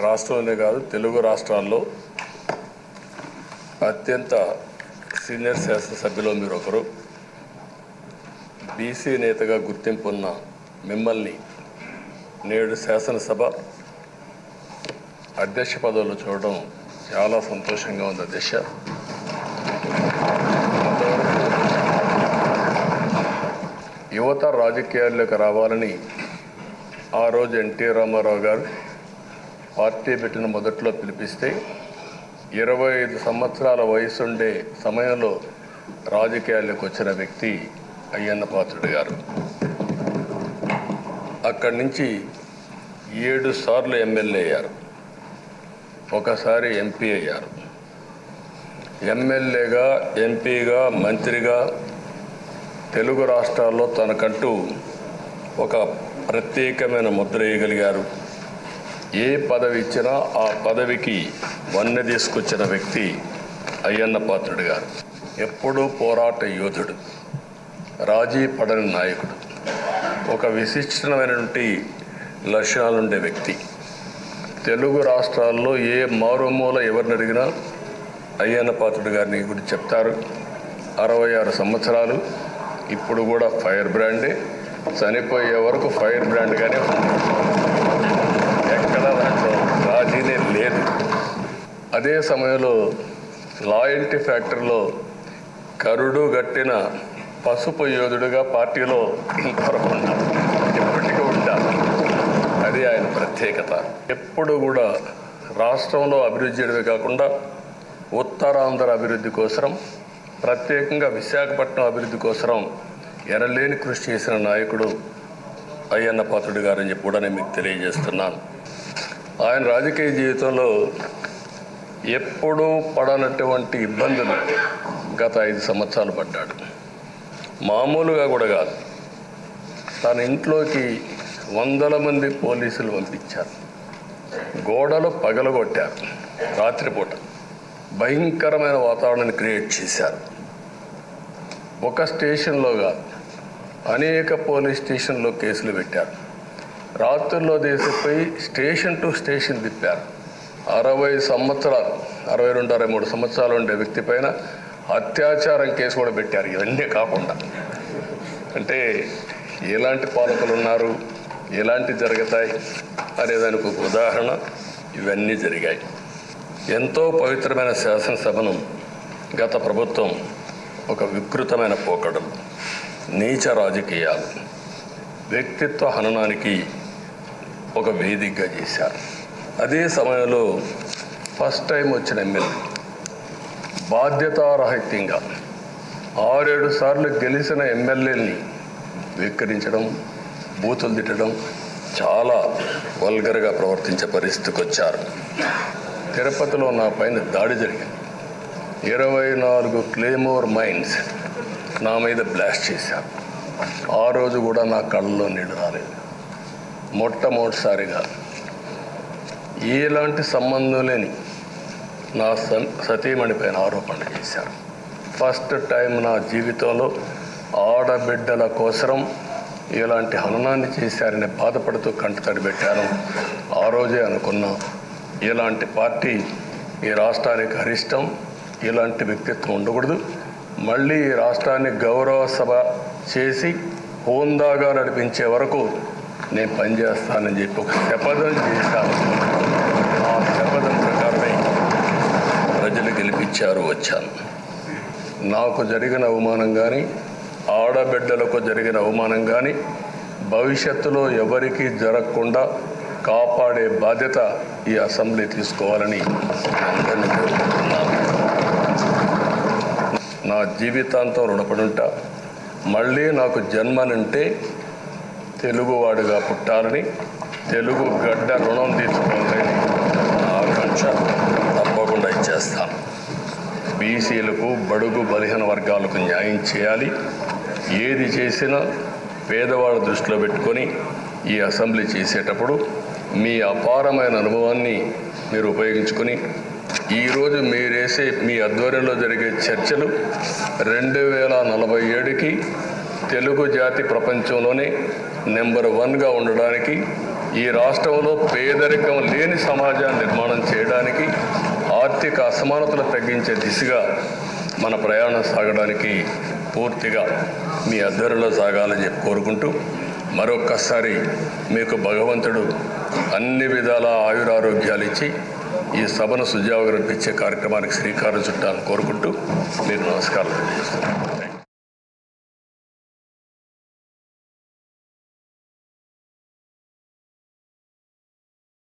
రాష్ట్రంలోనే కాదు తెలుగు రాష్ట్రాల్లో అత్యంత సీనియర్ శాసనసభ్యులో మీరు ఒకరు. బీసీ నేతగా గుర్తింపు ఉన్న మిమ్మల్ని నేడు శాసనసభ అధ్యక్ష పదవులు చూడడం చాలా సంతోషంగా ఉంది అధ్యక్ష. యువత రాజకీయాల్లోకి రావాలని ఆ రోజు ఎన్టీ రామారావు గారు పార్టీ పెట్టిన మొదట్లో పిలిపిస్తే ఇరవై ఐదు సంవత్సరాల వయసుండే సమయంలో రాజకీయాల్లోకి వచ్చిన వ్యక్తి అయ్యన్న పాత్రుడు గారు. అక్కడి నుంచి ఏడు సార్లు ఎమ్మెల్యే అయ్యారు. ఒకసారి ఎంపీ అయ్యారు. ఎమ్మెల్యేగా ఎంపీగా మంత్రిగా తెలుగు రాష్ట్రాల్లో తనకంటూ ఒక ప్రత్యేకమైన ముద్ర వేయగలిగారు. ఏ పదవి ఇచ్చినా ఆ పదవికి వన్నె తీసుకొచ్చిన వ్యక్తి అయ్యన్న పాత్రుడు గారు. ఎప్పుడూ పోరాట యోధుడు రాజీ పడని నాయకుడు ఒక విశిష్టమైనటువంటి లక్షణాలుండే వ్యక్తి. తెలుగు రాష్ట్రాల్లో ఏ మారుమూల ఎవరిని అడిగినా అయ్యన్న పాత్రుడు గారిని గురించి చెప్తారు. అరవై ఆరు సంవత్సరాలు ఇప్పుడు కూడా ఫైర్ బ్రాండే చనిపోయే వరకు ఫైర్ బ్రాండ్గానే ఉంది అదే సమయంలో లాయల్టీ ఫ్యాక్టరీలో కరుడు గట్టిన పసుపు యోధుడుగా పార్టీలో ఇంతవరకు ఉన్నారు ఇప్పటికీ ఉంటారు అది ఆయన ప్రత్యేకత. ఎప్పుడు కూడా రాష్ట్రంలో అభివృద్ధి చేయడమే కాకుండా ఉత్తరాంధ్ర అభివృద్ధి కోసం ప్రత్యేకంగా విశాఖపట్నం అభివృద్ధి కోసం ఎనలేని కృషి చేసిన నాయకుడు అయ్యన్న పాత్రుడు గారని చెప్పి కూడా నేను మీకు తెలియజేస్తున్నాను. ఆయన రాజకీయ జీవితంలో ఎప్పుడూ పడనటువంటి ఇబ్బందులు గత ఐదు సంవత్సరాలు పడ్డాడు. మామూలుగా కూడా కాదు. తన ఇంట్లోకి వందల మంది పోలీసులు పంపించారు. గోడలు పగలగొట్టారు. రాత్రిపూట భయంకరమైన వాతావరణాన్ని క్రియేట్ చేశారు. ఒక స్టేషన్లో కాదు అనేక పోలీస్ స్టేషన్లో కేసులు పెట్టారు. రాత్రుల్లో దేశపై స్టేషన్ టు స్టేషన్ తిప్పారు. అరవై సంవత్సరాలు అరవై రెండు అరవై మూడు సంవత్సరాలు ఉండే వ్యక్తి పైన అత్యాచారం కేసు కూడా పెట్టారు. ఇవన్నీ కాకుండా. అంటే ఎలాంటి పాలకులు ఉన్నారు ఎలాంటి జరుగుతాయి అనేదానికి ఒక ఉదాహరణ ఇవన్నీ జరిగాయి. ఎంతో పవిత్రమైన శాసనసభను గత ప్రభుత్వం ఒక వికృతమైన పోకడలు నీచ రాజకీయాలు వ్యక్తిత్వ హననానికి ఒక వేదికగా చేశారు. అదే సమయంలో ఫస్ట్ టైం వచ్చిన ఎమ్మెల్యే. బాధ్యతారహిత్యంగా ఆరేడు సార్లు గెలిచిన ఎమ్మెల్యేని విక్కరించడం బూతులు తిట్టడం చాలా వల్గర్గా ప్రవర్తించే పరిస్థితికి వచ్చారు. తిరుపతిలో నా పైన దాడి జరిగింది. ఇరవై నాలుగు క్లేమోర్ మైన్స్ నా మీద బ్లాస్ట్ చేశారు. ఆ రోజు కూడా నా కళ్ళలో నీళ్ళు రాలేదు. మొట్టమొదటిసారిగా ఎలాంటి సంబంధం లేని నా సతీమణి పైన ఆరోపణలు చేశారు. ఫస్ట్ టైం నా జీవితంలో ఆడబిడ్డల కోసరం ఇలాంటి హననాన్ని చేశారని బాధపడుతూ కంటతడి పెట్టాను ఆ రోజే అనుకున్నా ఇలాంటి పార్టీ ఈ రాష్ట్రానికి అరిష్టం ఇలాంటి వ్యక్తిత్వం ఉండకూడదు. మళ్ళీ ఈ రాష్ట్రాన్ని గౌరవ సభ చేసి హోందాగా నడిపించే వరకు నేను పనిచేస్తానని చెప్పి ఒక శపథం చేశాను ఆ శపథం ప్రకారమే ప్రజలు గెలిపించారు వచ్చాను నాకు జరిగిన అవమానం కానీ ఆడబిడ్డలకు జరిగిన అవమానం కానీ భవిష్యత్తులో ఎవరికీ జరగకుండా కాపాడే బాధ్యత ఈ అసెంబ్లీ తీసుకోవాలని అందరినీ కోరుకుంటున్నాను నా జీవితాంతం రుణపడుంటా మళ్ళీ నాకు జన్మనంటే తెలుగువాడుగా పుట్టాలని తెలుగు గడ్డ రుణం తీర్చుకోవాలని నా ఆకాంక్ష తప్పకుండా ఇచ్చేస్తాను. బీసీలకు బడుగు బలహీన వర్గాలకు న్యాయం చేయాలి. ఏది చేసినా పేదవాడు దృష్టిలో పెట్టుకొని ఈ అసెంబ్లీ చేసేటప్పుడు మీ అపారమైన అనుభవాన్ని మీరు ఉపయోగించుకొని ఈరోజు మీరేసే మీ ఆధ్వర్యంలో జరిగే చర్చలు రెండు వేల నలభై ఏడుకి తెలుగు జాతి ప్రపంచంలోనే నెంబర్ వన్గా ఉండడానికి ఈ రాష్ట్రంలో పేదరికం లేని సమాజాన్ని నిర్మాణం చేయడానికి ఆర్థిక అసమానతలు తగ్గించే దిశగా మన ప్రయాణం సాగడానికి పూర్తిగా మీ అద్దరిలో సాగాలని చెప్పి కోరుకుంటూ మరొక్కసారి మీకు భగవంతుడు అన్ని విధాల ఆయురారోగ్యాలు ఇచ్చి ఈ సభను సుజావుగా నడిపించే కార్యక్రమానికి శ్రీకారం చుట్టాలని కోరుకుంటూ మీకు నమస్కారం